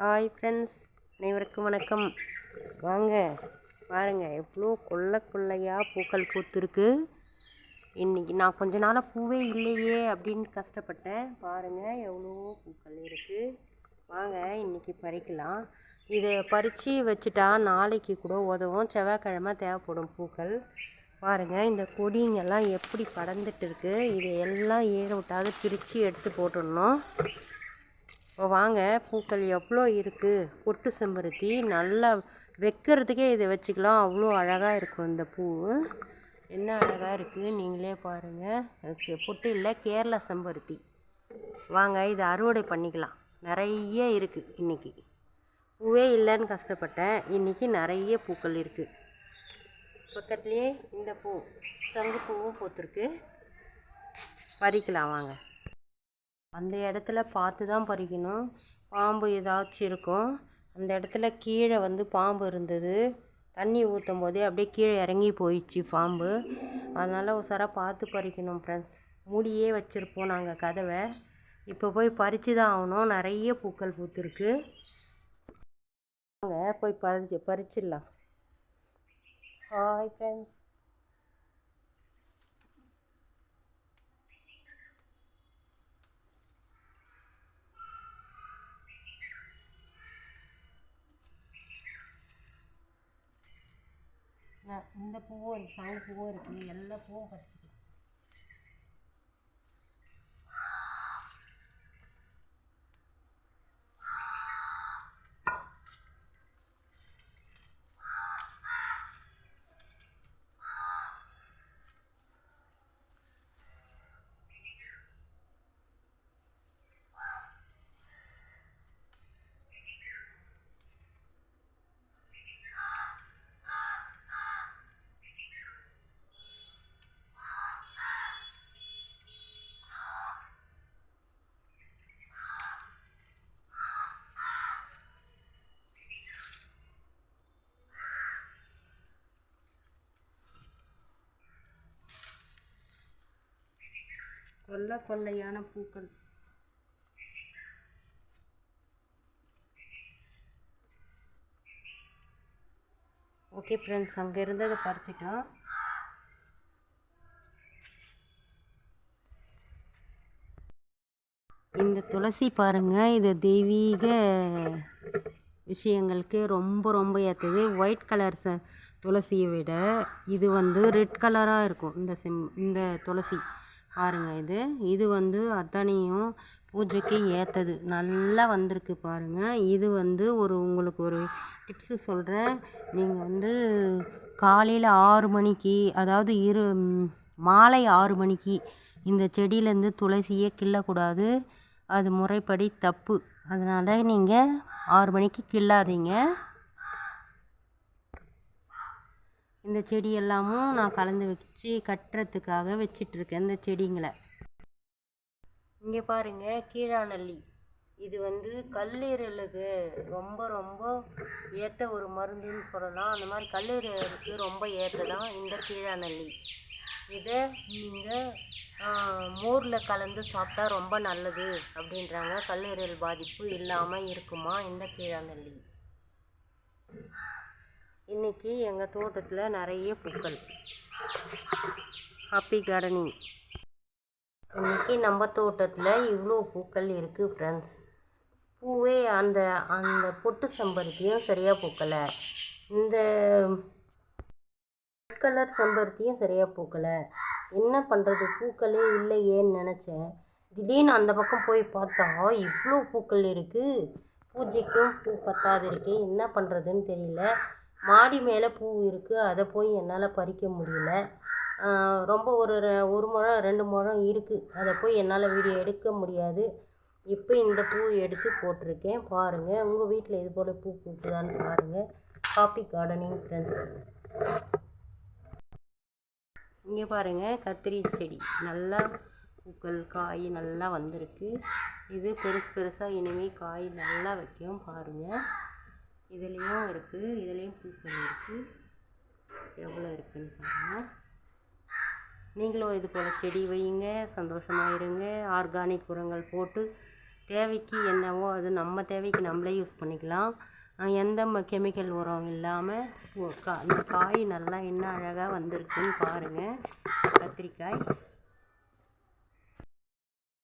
Hi friends அனைவருக்கும் வணக்கம். வாங்க பாருங்கள் எவ்வளோ கொள்ளை கொள்ளையாக பூக்கள் பூத்துருக்கு. இன்றைக்கி நான் கொஞ்ச நாளாக பூவே இல்லையே அப்படின்னு கஷ்டப்பட்டேன். பாருங்கள் எவ்வளோ பூக்கள் இருக்குது வாங்க இன்னைக்கு பறிக்கலாம். இதை பறித்து வச்சுட்டா நாளைக்கு கூட உதவும். செவ்வாய்க்கிழமை தேவைப்படும் பூக்கள். பாருங்கள் இந்த கொடிங்கெல்லாம் எப்படி படர்ந்துட்டு இருக்குது இது எல்லாம் ஏற விட்டாது பிரித்து எடுத்து போட்டுடணும். இப்போ வாங்க பூக்கள் எவ்வளோ இருக்குது பொட்டு செம்பருத்தி நல்லா வைக்கிறதுக்கே இதை வச்சுக்கலாம். அவ்வளோ அழகாக இருக்கும் இந்த பூ. என்ன அழகாக இருக்குது நீங்களே பாருங்கள் பொட்டு இல்லை கேரளா செம்பருத்தி. வாங்க இதை அறுவடை பண்ணிக்கலாம். நிறைய இருக்குது இன்றைக்கி பூவே இல்லைன்னு கஷ்டப்பட்டேன். இன்றைக்கி நிறைய பூக்கள் இருக்குது பக்கத்துலேயே இந்த பூ சங்கு பூவும் பூத்துருக்கு. பறிக்கலாம் வாங்க. அந்த இடத்துல பார்த்து தான் பறிக்கணும். பாம்பு ஏதாச்சும் இருக்கும். அந்த இடத்துல கீழே வந்து பாம்பு இருந்தது. தண்ணி ஊற்றும் போதே அப்படியே கீழே இறங்கி போயிடுச்சு பாம்பு. அதனால் உசாராக பார்த்து பறிக்கணும் ஃப்ரெண்ட்ஸ் மூடியே வச்சுருப்போம் நாங்கள் கதவை. இப்போ போய் பறித்து தான் ஆகணும். நிறைய பூக்கள் பூத்துருக்கு. நாங்கள் போய் பறிச்சு பறிச்சிடலாம். ஹாய் ஃப்ரெண்ட்ஸ் நான் இந்த பூவும் இருக்குது சங்கு பூவும் இருக்குது எல்லா பூவும் பறிச்சுக்கலாம் கொல்ல கொள்ளையான பூக்கள். ஓகே ஃப்ரெண்ட்ஸ் அங்கே இருந்ததை பறிச்சிட்டோம் இந்த துளசி பாருங்கள் இது தெய்வீக விஷயங்களுக்கு ரொம்ப ரொம்ப ஏற்றது. ஒயிட் கலர் ச துளசியை விட இது வந்து ரெட் கலராக இருக்கும் இந்த செம் இந்த துளசி. பாருங்கள் இது. இது வந்து அத்தனையும் பூஜைக்கு ஏற்றது நல்லா வந்திருக்கு பாருங்க. இது வந்து ஒரு உங்களுக்கு ஒரு டிப்ஸு சொல்கிறேன் நீங்கள் வந்து காலையில் ஆறு மணிக்கு அதாவது இரு மாலை ஆறு மணிக்கு இந்த செடியிலேருந்து துளசியே கிள்ளக்கூடாது. அது முறைப்படி தப்பு. அதனால் நீங்கள் ஆறு மணிக்கு கிள்ளாதீங்க. இந்த செடி எல்லாமும் நான் கலந்து வச்சு கட்டுறதுக்காக வச்சிட்ருக்கேன் இந்த செடிங்களை. இங்கே பாருங்கள் கீழாநல்லி இது வந்து கல்லீரலுக்கு ரொம்ப ரொம்ப ஏற்ற ஒரு மருந்துன்னு சொல்லலாம். அந்த மாதிரி கல்லீரலுக்கு ரொம்ப ஏற்றதான் இந்த கீழாநல்லி இதை நீங்கள் மோரில் கலந்து சாப்பிட்டா ரொம்ப நல்லது அப்படின்றாங்க. கல்லீரல் பாதிப்பு இல்லாமல் இருக்குமா இந்த கீழாநல்லி இன்றைக்கி எங்கள் தோட்டத்தில் நிறைய பூக்கள். ஹாப்பி கார்டனிங் இன்னைக்கு நம்ம தோட்டத்தில் இவ்வளோ பூக்கள் இருக்குது ஃப்ரெண்ட்ஸ் பூவே அந்த அந்த பொட்டு செம்பருத்தியும் சரியாக பூக்கலை. இந்த ரெட் கலர் செம்பருத்தியும் சரியாக பூக்கலை. என்ன பண்ணுறது பூக்களே இல்லையேன்னு நினச்சேன். திடீர்னு அந்த பக்கம் போய் பார்த்தா இவ்வளோ பூக்கள் இருக்குது பூஜைக்கும் பூ பத்தாது இருக்கு என்ன பண்ணுறதுன்னு தெரியல. மாடி மேலே பூ இருக்குது அதை போய் என்னால் பறிக்க முடியல. ரொம்ப ஒரு ரெ- ஒரு முழம் ரெண்டு முழம் இருக்குது அதை போய் என்னால் வீடியோ எடுக்க முடியாது. இப்போ இந்த பூ எடுத்து போட்டிருக்கேன். பாருங்கள் உங்கள் வீட்டில் இது போல் பூ பூக்குதான்னு பாருங்கள் காப்பி கார்டனிங் ஃப்ரெண்ட்ஸ் இங்கே பாருங்கள் கத்திரி செடி. நல்லா பூக்கள் காய் நல்லா வந்திருக்கு. இது பெருசு பெருசாக இனிமேல் காய் நல்லா வைக்கும். பாருங்கள் இதுலேயும் இருக்குது இதுலேயும் பூக்கள் இருக்குது எவ்வளோ இருக்குன்னு பாருங்கள் நீங்களும் இது போல் செடி வையுங்க சந்தோஷமாக இருங்க. ஆர்கானிக் உரங்கள் போட்டு தேவைக்கு என்னவோ அது நம்ம தேவைக்கு நம்மளே யூஸ் பண்ணிக்கலாம். எந்த கெமிக்கல் உரம் இல்லாமல் கா இந்த காய் நல்லா என்ன அழகாக வந்திருக்குன்னு பாருங்கள் கத்திரிக்காய்.